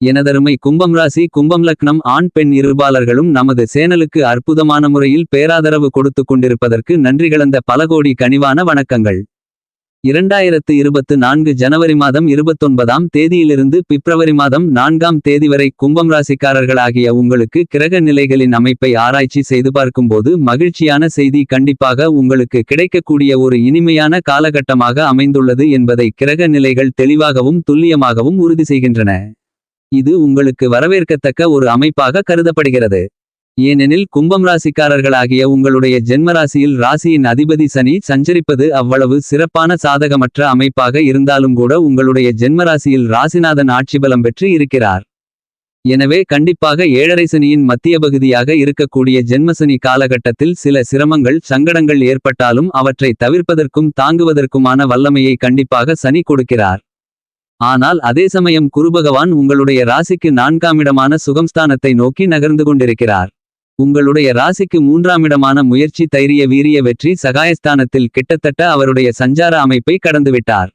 எனதருமை கும்பம் ராசி கும்பம் லக்னம் ஆண் பெண் இருபாலர்களும் நமது சேனலுக்கு அற்புதமான முறையில் பேராதரவு கொடுத்து கொண்டிருப்பதற்கு நன்றி கலந்த பல கோடி கனிவான வணக்கங்கள். இரண்டாயிரத்து இருபத்து நான்கு ஜனவரி மாதம் இருபத்தொன்பதாம் தேதியிலிருந்து பிப்ரவரி மாதம் நான்காம் தேதி வரை கும்பம் ராசிக்காரர்களாகிய உங்களுக்கு கிரக நிலைகளின் அமைப்பை ஆராய்ச்சி செய்து பார்க்கும்போது மகிழ்ச்சியான செய்தி கண்டிப்பாக உங்களுக்கு கிடைக்கக்கூடிய ஒரு இனிமையான காலகட்டமாக அமைந்துள்ளது என்பதை கிரக நிலைகள் தெளிவாகவும் துல்லியமாகவும் உறுதி செய்கின்றன. இது உங்களுக்கு வரவேற்கத்தக்க ஒரு அமைப்பாக கருதப்படுகிறது. ஏனெனில் கும்பம் ராசிக்காரர்களாகிய உங்களுடைய ஜென்மராசியில் ராசியின் அதிபதி சனி சஞ்சரிப்பது அவ்வளவு சிறப்பான சாதகமற்ற அமைப்பாக இருந்தாலும் கூட உங்களுடைய ஜென்மராசியில் ராசிநாதன் ஆட்சி பலம் பெற்று இருக்கிறார். எனவே கண்டிப்பாக ஏழரை சனியின் மத்திய பகுதியாக இருக்கக்கூடிய ஜென்மசனி காலகட்டத்தில் சில சிரமங்கள் சங்கடங்கள் ஏற்பட்டாலும் அவற்றை தவிர்ப்பதற்கும் தாங்குவதற்குமான வல்லமையை கண்டிப்பாக சனி கொடுக்கிறார். ஆனால் அதே சமயம் குருபகவான் உங்களுடைய ராசிக்கு நான்காமிடமான சுகம்ஸ்தானத்தை நோக்கி நகர்ந்து கொண்டிருக்கிறார். உங்களுடைய ராசிக்கு மூன்றாமிடமான முயற்சி தைரிய வீரிய வெற்றி சகாயஸ்தானத்தில் கிட்டத்தட்ட அவருடைய சஞ்சார அமைப்பை கடந்துவிட்டார்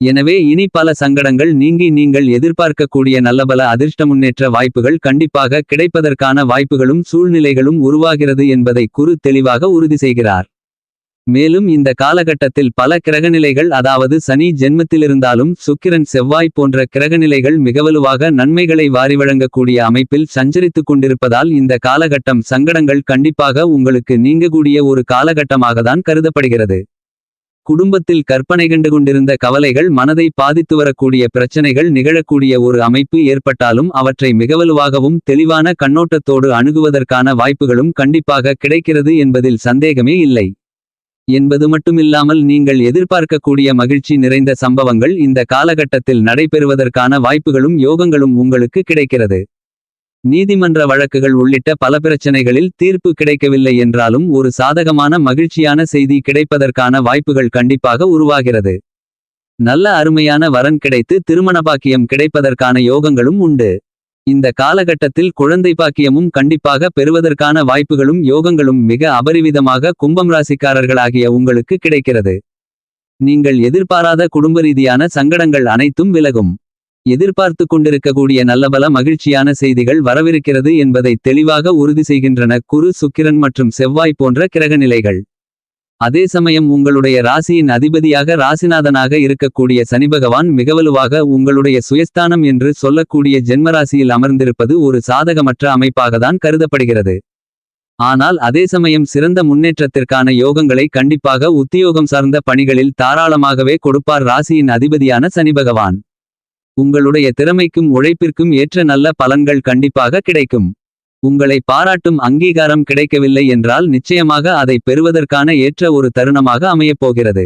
எனவே இனி பல சங்கடங்கள் நீங்கி நீங்கள் எதிர்பார்க்கக்கூடிய நல்லபல அதிர்ஷ்ட முன்னேற்ற வாய்ப்புகள் கண்டிப்பாக கிடைப்பதற்கான வாய்ப்புகளும் சூழ்நிலைகளும் உருவாகிறது என்பதை குரு தெளிவாக உறுதி செய்கிறார். மேலும் இந்த காலகட்டத்தில் பல கிரகநிலைகள் அதாவது சனி ஜென்மத்திலிருந்தாலும் சுக்கிரன் செவ்வாய் போன்ற கிரகநிலைகள் மிகவலுவாக நன்மைகளை வாரி வழங்கக்கூடிய அமைப்பில் சஞ்சரித்துக் கொண்டிருப்பதால் இந்த காலகட்டம் சங்கடங்கள் கண்டிப்பாக உங்களுக்கு நீங்கக்கூடிய ஒரு காலகட்டமாகத்தான் கருதப்படுகிறது. குடும்பத்தில் கற்பனை கண்டு கொண்டிருந்த கவலைகள் மனதை பாதித்து வரக்கூடிய பிரச்சனைகள் நிகழக்கூடிய ஒரு அமைப்பு ஏற்பட்டாலும் அவற்றை மிகவலுவாகவும் தெளிவான கண்ணோட்டத்தோடு அணுகுவதற்கான வாய்ப்புகளும் கண்டிப்பாக கிடைக்கிறது என்பதில் சந்தேகமே இல்லை. என்பது மட்டுமில்லாமல் நீங்கள் எதிர்பார்க்கக்கூடிய மகிழ்ச்சி நிறைந்த சம்பவங்கள் இந்த காலகட்டத்தில் நடைபெறுவதற்கான வாய்ப்புகளும் யோகங்களும் உங்களுக்கு கிடைக்கிறது. நீதிமன்ற வழக்குகள் உள்ளிட்ட பல பிரச்சனைகளில் தீர்ப்பு கிடைக்கவில்லை என்றாலும் ஒரு சாதகமான மகிழ்ச்சியான செய்தி கிடைப்பதற்கான வாய்ப்புகள் கண்டிப்பாக உருவாகிறது. நல்ல அருமையான வரன் கிடைத்து திருமண பாக்கியம் கிடைப்பதற்கான யோகங்களும் உண்டு. இந்த காலகட்டத்தில் குழந்தை பாக்கியமும் கண்டிப்பாக பெறுவதற்கான வாய்ப்புகளும் யோகங்களும் மிக அபரிவிதமாக கும்பம் ராசிக்காரர்களாகிய உங்களுக்கு கிடைக்கிறது. நீங்கள் எதிர்பாராத குடும்ப ரீதியான சங்கடங்கள் அனைத்தும் விலகும். எதிர்பார்த்து கொண்டிருக்கக்கூடிய நல்லபல மகிழ்ச்சியான செய்திகள் வரவிருக்கிறது என்பதை தெளிவாக உறுதி செய்கின்றன. குரு சுக்கிரன் மற்றும் செவ்வாய் போன்ற கிரகநிலைகள். அதே சமயம் உங்களுடைய ராசியின் அதிபதியாக ராசிநாதனாக இருக்கக்கூடிய சனிபகவான் மிகவலுவாக உங்களுடைய சுயஸ்தானம் என்று சொல்லக்கூடிய ஜென்மராசியில் அமர்ந்திருப்பது ஒரு சாதகமற்ற அமைப்பாகத்தான் கருதப்படுகிறது. ஆனால் அதே சமயம் சிறந்த முன்னேற்றத்திற்கான யோகங்களை கண்டிப்பாக உத்தியோகம் சார்ந்த பணிகளில் தாராளமாகவே கொடுப்பார் ராசியின் அதிபதியான சனிபகவான் உங்களுடைய திறமைக்கும் உழைப்பிற்கும் ஏற்ற நல்ல பலன்கள் கண்டிப்பாக கிடைக்கும். உங்களை பாராட்டும் அங்கீகாரம் கிடைக்கவில்லை என்றால் நிச்சயமாக அதை பெறுவதற்கான ஏற்ற ஒரு தருணமாக அமையப்போகிறது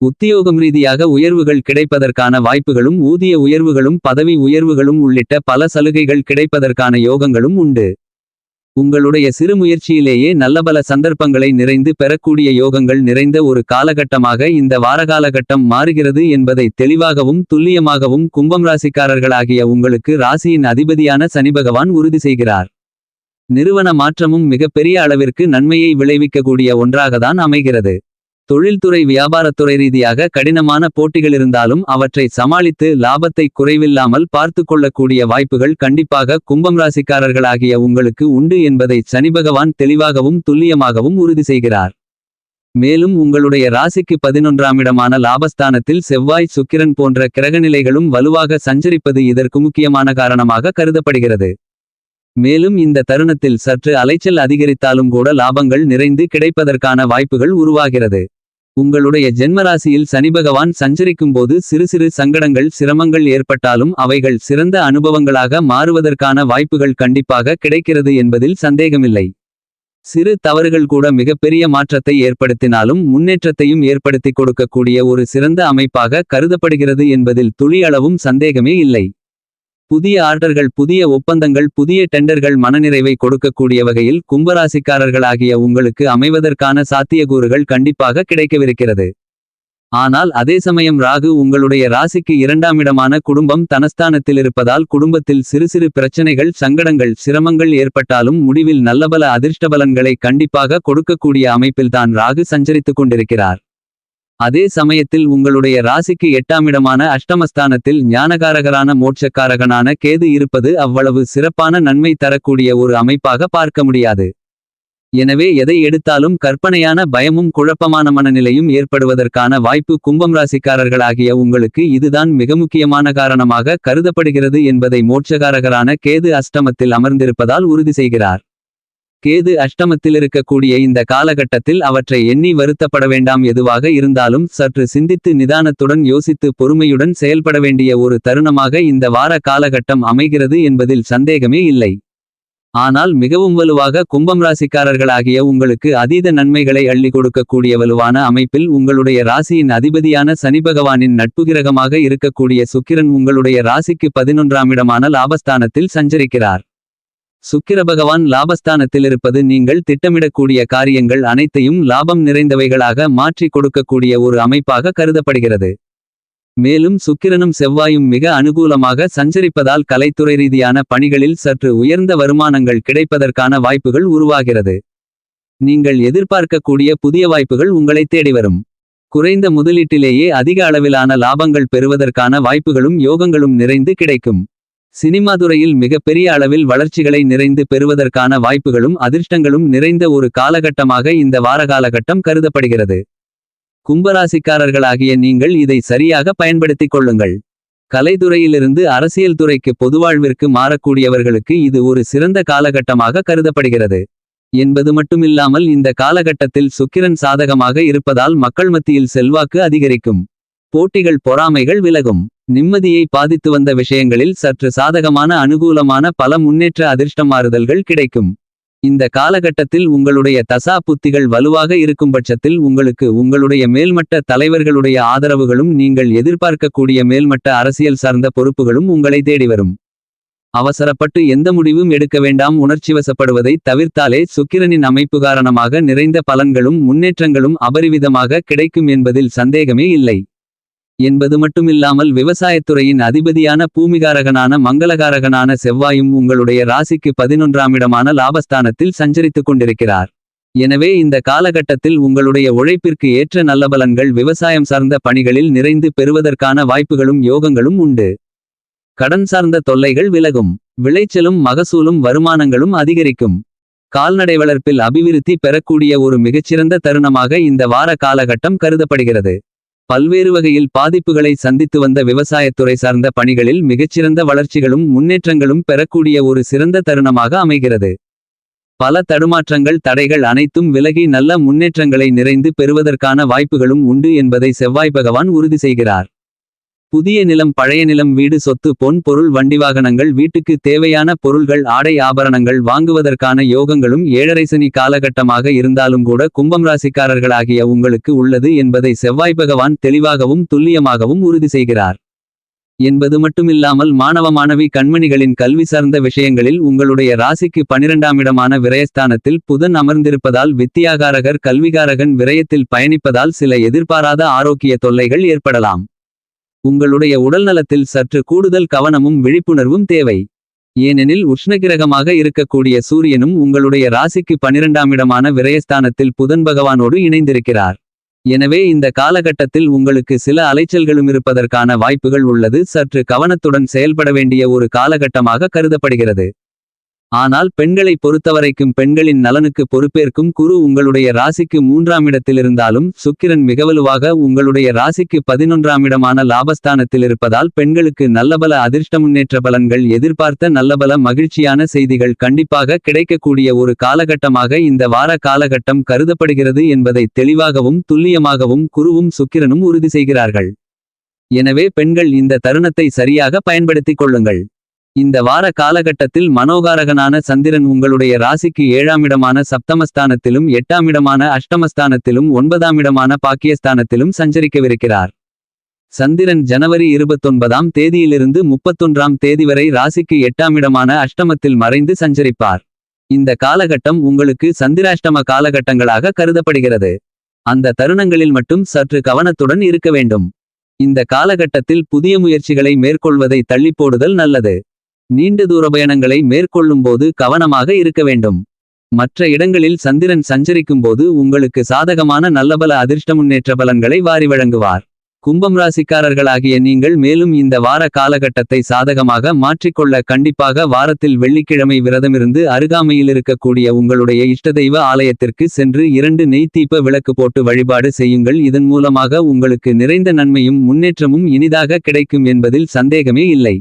உத்தியோகம் ரீதியாக உயர்வுகள் கிடைப்பதற்கான வாய்ப்புகளும் ஊதிய உயர்வுகளும் பதவி உயர்வுகளும் உள்ளிட்ட பல சலுகைகள் கிடைப்பதற்கான யோகங்களும் உண்டு. உங்களுடைய சிறு முயற்சியிலேயே நல்லபல சந்தர்ப்பங்களை நிறைந்து பெறக்கூடிய யோகங்கள் நிறைந்த ஒரு காலகட்டமாக இந்த வாரகாலகட்டம் மாறுகிறது என்பதை தெளிவாகவும் துல்லியமாகவும் கும்பம் ராசிக்காரர்களாகிய உங்களுக்கு ராசியின் அதிபதியான சனிபகவான் உறுதி செய்கிறார். நிறுவன மாற்றமும் மிகப்பெரிய அளவிற்கு நன்மையை விளைவிக்கக்கூடிய ஒன்றாகத்தான் அமைகிறது. தொழில்துறை வியாபாரத்துறை ரீதியாக கடினமான போட்டிகளிருந்தாலும் அவற்றை சமாளித்து லாபத்தை குறைவில்லாமல் பார்த்து கொள்ளக்கூடிய வாய்ப்புகள் கண்டிப்பாக கும்பம் ராசிக்காரர்களாகிய உங்களுக்கு உண்டு என்பதை சனிபகவான் தெளிவாகவும் துல்லியமாகவும் உறுதி செய்கிறார். மேலும் உங்களுடைய ராசிக்கு பதினொன்றாம் இடமான லாபஸ்தானத்தில் செவ்வாய் சுக்கிரன் போன்ற கிரகநிலைகளும் வலுவாக சஞ்சரிப்பது இதற்கு முக்கியமான காரணமாக கருதப்படுகிறது. மேலும் இந்த தருணத்தில் சற்று அலைச்சல் அதிகரித்தாலும் கூட லாபங்கள் நிறைந்து கிடைப்பதற்கான வாய்ப்புகள் உருவாகிறது. உங்களுடைய ஜென்மராசியில் சனிபகவான் சஞ்சரிக்கும்போது சிறு சிறு சங்கடங்கள் சிரமங்கள் ஏற்பட்டாலும் அவைகள் சிறந்த அனுபவங்களாக மாறுவதற்கான வாய்ப்புகள் கண்டிப்பாக கிடைக்கிறது என்பதில் சந்தேகமில்லை. சிறு தவறுகள் கூட மிகப்பெரிய மாற்றத்தை ஏற்படுத்தினாலும் முன்னேற்றத்தையும் ஏற்படுத்தி கொடுக்கக்கூடிய ஒரு சிறந்த அமைப்பாக கருதப்படுகிறது என்பதில் துளியளவும் சந்தேகமே இல்லை. புதிய ஆர்டர்கள் புதிய ஒப்பந்தங்கள் புதிய டெண்டர்கள் மனநிறைவை கொடுக்கக்கூடிய வகையில் கும்பராசிக்காரர்களாகிய உங்களுக்கு அமைவதற்கான சாத்தியக்கூறுகள் கண்டிப்பாக கிடைக்கவிருக்கிறது. ஆனால் அதே சமயம் ராகு உங்களுடைய ராசிக்கு இரண்டாமிடமான குடும்பம் தனஸ்தானத்தில் இருப்பதால் குடும்பத்தில் சிறு சிறு பிரச்சனைகள் சங்கடங்கள் சிரமங்கள் ஏற்பட்டாலும் முடிவில் நல்லபல அதிர்ஷ்டபலன்களை கண்டிப்பாக கொடுக்கக்கூடிய அமைப்பில்தான் ராகு சஞ்சரித்துக் கொண்டிருக்கிறார். அதே சமயத்தில் உங்களுடைய ராசிக்கு எட்டாமிடமான அஷ்டமஸ்தானத்தில் ஞானகாரகரான மோட்சக்காரகனான கேது இருப்பது அவ்வளவு சிறப்பான நன்மை தரக்கூடிய ஒரு அமைப்பாக பார்க்க முடியாது. எனவே எதை எடுத்தாலும் கற்பனையான பயமும் குழப்பமான மனநிலையும் ஏற்படுவதற்கான வாய்ப்பு கும்பம் ராசிக்காரர்களாகிய உங்களுக்கு இதுதான் மிக முக்கியமான காரணமாக கருதப்படுகிறது என்பதை மோட்சகாரகரான கேது அஷ்டமத்தில் அமர்ந்திருப்பதால் உறுதி செய்கிறார். கேது அஷ்டமத்தில் இருக்கக்கூடிய இந்த காலகட்டத்தில் அவற்றை எண்ணி வருத்தப்பட வேண்டாம் எதுவாக இருந்தாலும் சற்று சிந்தித்து நிதானத்துடன் யோசித்து பொறுமையுடன் செயல்பட வேண்டிய ஒரு தருணமாக இந்த வார காலகட்டம் அமைகிறது என்பதில் சந்தேகமே இல்லை. ஆனால் மிகவும் வலுவாக கும்பம் ராசிக்காரர்களாகிய உங்களுக்கு அதீத நன்மைகளை அள்ளி கொடுக்கக்கூடிய வலுவான அமைப்பில் உங்களுடைய ராசியின் அதிபதியான சனி பகவானின் நட்பு கிரகமாக இருக்கக்கூடிய சுக்கிரன் உங்களுடைய ராசிக்கு பதினொன்றாம் இடமான லாபஸ்தானத்தில் சஞ்சரிக்கிறார். சுக்கிர பகவான் லாபஸ்தானத்தில் இருப்பது நீங்கள் திட்டமிடக்கூடிய காரியங்கள் அனைத்தையும் லாபம் நிறைந்தவைகளாக மாற்றி கொடுக்கக்கூடிய ஒரு அமைப்பாக கருதப்படுகிறது. மேலும் சுக்கிரனும் செவ்வாயும் மிக அனுகூலமாக சஞ்சரிப்பதால் கலைத்துறை ரீதியான பணிகளில் சற்று உயர்ந்த வருமானங்கள் கிடைப்பதற்கான வாய்ப்புகள் உருவாகிறது. நீங்கள் எதிர்பார்க்கக்கூடிய புதிய வாய்ப்புகள் உங்களை தேடி வரும். குறைந்த முதலீட்டிலேயே அதிக அளவிலான லாபங்கள் பெறுவதற்கான வாய்ப்புகளும் யோகங்களும் நிறைந்து கிடைக்கும். சினிமா துறையில் மிகப்பெரிய அளவில் வளர்ச்சிகளை நிறைந்து பெறுவதற்கான வாய்ப்புகளும் அதிர்ஷ்டங்களும் நிறைந்த ஒரு காலகட்டமாக இந்த வார காலகட்டம் கருதப்படுகிறது. கும்பராசிக்காரர்களாகிய நீங்கள் இதை சரியாக பயன்படுத்திக் கொள்ளுங்கள். கலைத்துறையிலிருந்து அரசியல் துறைக்கு பொதுவாழ்விற்கு மாறக்கூடியவர்களுக்கு இது ஒரு சிறந்த காலகட்டமாக கருதப்படுகிறது. என்பது மட்டுமில்லாமல் இந்த காலகட்டத்தில் சுக்கிரன் சாதகமாக இருப்பதால் மக்கள் மத்தியில் செல்வாக்கு அதிகரிக்கும். போட்டிகள் பொறாமைகள் விலகும். நிம்மதியை பாதித்து வந்த விஷயங்களில் சற்று சாதகமான அனுகூலமான பல முன்னேற்ற அதிர்ஷ்டமாறுதல்கள் கிடைக்கும். இந்த காலகட்டத்தில் உங்களுடைய தசா புத்திகள் வலுவாக இருக்கும் பட்சத்தில் உங்களுக்கு உங்களுடைய மேல்மட்ட தலைவர்களுடைய ஆதரவுகளும் நீங்கள் எதிர்பார்க்கக்கூடிய மேல்மட்ட அரசியல் சார்ந்த பொறுப்புகளும் உங்களை தேடி வரும். அவசரப்பட்டு எந்த முடிவும் எடுக்க வேண்டாம் உணர்ச்சிவசப்படுவதை தவிர்த்தாலே சுக்கிரனின் அமைப்பு காரணமாக நிறைந்த பலன்களும் முன்னேற்றங்களும் அபரிவிதமாக கிடைக்கும் என்பதில் சந்தேகமே இல்லை. என்பது மட்டுமில்லாமல் விவசாயத்துறையின் அதிபதியான பூமிகாரகனான மங்களகாரகனான செவ்வாயும் உங்களுடைய ராசிக்கு பதினொன்றாம் இடமான லாபஸ்தானத்தில் சஞ்சரித்துக் கொண்டிருக்கிறார். எனவே இந்த காலகட்டத்தில் உங்களுடைய உழைப்பிற்கு ஏற்ற நல்ல பலன்கள் விவசாயம் சார்ந்த பணிகளில் நிறைந்து பெறுவதற்கான வாய்ப்புகளும் யோகங்களும் உண்டு. கடன் சார்ந்த தொல்லைகள் விலகும். விளைச்சலும் மகசூலும் வருமானங்களும் அதிகரிக்கும். கால்நடை வளர்ப்பில் அபிவிருத்தி பெறக்கூடிய ஒரு மிகச்சிறந்த தருணமாக இந்த வார காலகட்டம் கருதப்படுகிறது. பல்வேறு வகையில் பாதிப்புகளை சந்தித்து வந்த விவசாயத்துறை சார்ந்த பணிகளில் மிகச்சிறந்த வளர்ச்சிகளும் முன்னேற்றங்களும் பெறக்கூடிய ஒரு சிறந்த தருணமாக அமைகிறது. பல தடுமாற்றங்கள் தடைகள் அனைத்தும் விலகி நல்ல முன்னேற்றங்களை நிறைந்து பெறுவதற்கான வாய்ப்புகளும் உண்டு என்பதை செவ்வாய் பகவான் உறுதி செய்கிறார். புதிய நிலம் பழைய நிலம் வீடு சொத்து பொன் பொருள் வண்டி வாகனங்கள் வீட்டுக்கு தேவையான பொருள்கள் ஆடை ஆபரணங்கள் வாங்குவதற்கான யோகங்களும் ஏழரை சனி காலகட்டமாக இருந்தாலும் கூட கும்பம் ராசிக்காரர்களாகிய உங்களுக்கு உள்ளது என்பதை செவ்வாய் பகவான் தெளிவாகவும் துல்லியமாகவும் உறுதி செய்கிறார். என்பது மட்டுமில்லாமல் மாணவ மாணவி கண்மணிகளின் கல்வி சார்ந்த விஷயங்களில் உங்களுடைய ராசிக்கு பனிரெண்டாம் இடமான விரயஸ்தானத்தில் புதன் அமர்ந்திருப்பதால் வித்தியாகாரகர் கல்விகாரகன் விரயத்தில் பயணிப்பதால் சில எதிர்பாராத ஆரோக்கிய தொல்லைகள் ஏற்படலாம். உங்களுடைய உடல்நலத்தில் சற்று கூடுதல் கவனமும் விழிப்புணர்வும் தேவை. ஏனெனில் உஷ்ணகிரகமாக இருக்கக்கூடிய சூரியனும் உங்களுடைய ராசிக்கு பனிரெண்டாம் இடமான விரயஸ்தானத்தில் புதன் பகவானோடு இணைந்திருக்கிறார். எனவே இந்த காலகட்டத்தில் உங்களுக்கு சில அலைச்சல்களும் இருப்பதற்கான வாய்ப்புகள் உள்ளது. சற்று கவனத்துடன் செயல்பட வேண்டிய ஒரு காலகட்டமாக கருதப்படுகிறது. ஆனால் பெண்களை பொறுத்தவரைக்கும் பெண்களின் நலனுக்கு பொறுப்பேற்கும் குரு உங்களுடைய ராசிக்கு மூன்றாம் இடத்திலிருந்தாலும் சுக்கிரன் மிகவலுவாக உங்களுடைய ராசிக்கு பதினொன்றாம் இடமான லாபஸ்தானத்தில் இருப்பதால் பெண்களுக்கு நல்லபல அதிர்ஷ்ட முன்னேற்ற பலன்கள் எதிர்பார்த்த நல்லபல மகிழ்ச்சியான செய்திகள் கண்டிப்பாக கிடைக்கக்கூடிய ஒரு காலகட்டமாக இந்த வார காலகட்டம் கருதப்படுகிறது என்பதை தெளிவாகவும் துல்லியமாகவும் குருவும் சுக்கிரனும் உறுதி செய்கிறார்கள். எனவே பெண்கள் இந்த தருணத்தை சரியாக பயன்படுத்திக் கொள்ளுங்கள். இந்த வார காலகட்டத்தில் மனோகாரகனான சந்திரன் உங்களுடைய ராசிக்கு ஏழாம் இடமான சப்தமஸ்தானத்திலும் எட்டாம் இடமான அஷ்டமஸ்தானத்திலும் ஒன்பதாம் இடமான பாக்கியஸ்தானத்திலும் சஞ்சரிக்கவிருக்கிறார். சந்திரன் ஜனவரி இருபத்தொன்பதாம் தேதியிலிருந்து முப்பத்தொன்றாம் தேதி வரை ராசிக்கு எட்டாம் இடமான அஷ்டமத்தில் மறைந்து சஞ்சரிப்பார். இந்த காலகட்டம் உங்களுக்கு சந்திராஷ்டம காலகட்டங்களாக கருதப்படுகிறது. அந்த தருணங்களில் மட்டும் சற்று கவனத்துடன் இருக்க வேண்டும். இந்த காலகட்டத்தில் புதிய முயற்சிகளை மேற்கொள்வதை தள்ளிப்போடுதல் நல்லது. நீண்ட தூர பயணங்களை மேற்கொள்ளும்போது கவனமாக இருக்க வேண்டும். மற்ற இடங்களில் சந்திரன் சஞ்சரிக்கும்போது உங்களுக்கு சாதகமான நல்லபல அதிர்ஷ்ட முன்னேற்ற பலன்களை வாரி வழங்குவார். கும்பம் ராசிக்காரர்களாகிய நீங்கள் மேலும் இந்த வார காலகட்டத்தை சாதகமாக மாற்றிக்கொள்ள கண்டிப்பாக வாரத்தில் வெள்ளிக்கிழமை விரதமிருந்து அருகாமையில் இருக்கக்கூடிய உங்களுடைய இஷ்டதெய்வ ஆலயத்திற்கு சென்று இரண்டு நெய் விளக்கு போட்டு வழிபாடு செய்யுங்கள். இதன் மூலமாக உங்களுக்கு நிறைந்த நன்மையும் முன்னேற்றமும் இனிதாக கிடைக்கும் என்பதில் சந்தேகமே இல்லை.